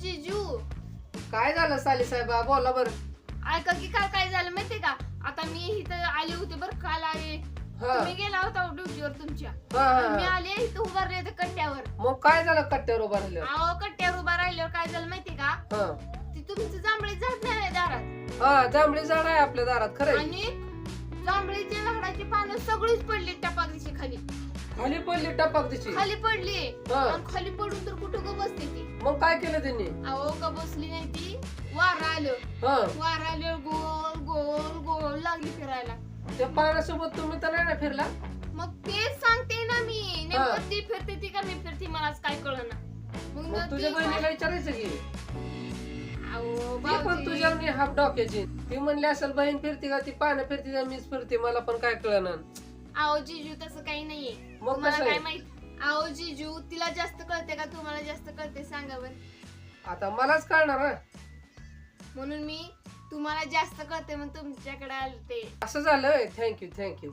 जिजू काय झालं साली साहेबा? बोला बर. ऐका की काय काय झालं माहितीये का? आता मी इथं आले होते बरं काल आले हा. तुम्ही गेला होता ड्युटीवर तुमच्या. हा, हा, मी. आले इथं उभारले होते कट्ट्यावर. मग काय झालं कट्ट्यावर उभा राहिलं? अहो कट्ट्यावर उभा राहिल्यावर काय झालं माहितीये का? हा. ती तुमचं जांभळी झाड नाही दारात. हा जांभळी झाड आहे आपल्या दारात खरं आणि जांभळीच्या झाडाची पानं सगळीच पडली टपाकरीची खाली. खाली पडली टपक दिशी. खाली पडली. हा. आणि खाली पडून तर मग काय केलं त्यांनी? अहो का बसली नाही ती. वारा आलं. हा. वारा आलं गोल गोल गोल लागली फिरायला. त्या पाण्यासोबत तुम्ही तर नाही ना फिरला? मग तेच सांगते ना मी. नेमकं ती फिरते ती का मी फिरते मला काय कळना. मग मग तुझ्या बहिणीला विचारायचं की? अहो, ती पण भाऊजी. तुझ्या मी हाफ डोक्याची. ती म्हणली असेल बहीण फिरते का? ती पानं फिरते का? मीच फिरते. मला पण काय कळणार अहो जिजू तसं काही नाहीये. मग तुम्हाला कसं काय? माहीत? अहो जिजू तिला जास्त कळते का? तुम्हाला जास्त कळते? सांगा बर. आता मलाच कळणार हा. म्हणून मी तुम्हाला जास्त कळते मग तुमच्याकडे आलते. असं झालं थँक्यू थँक्यू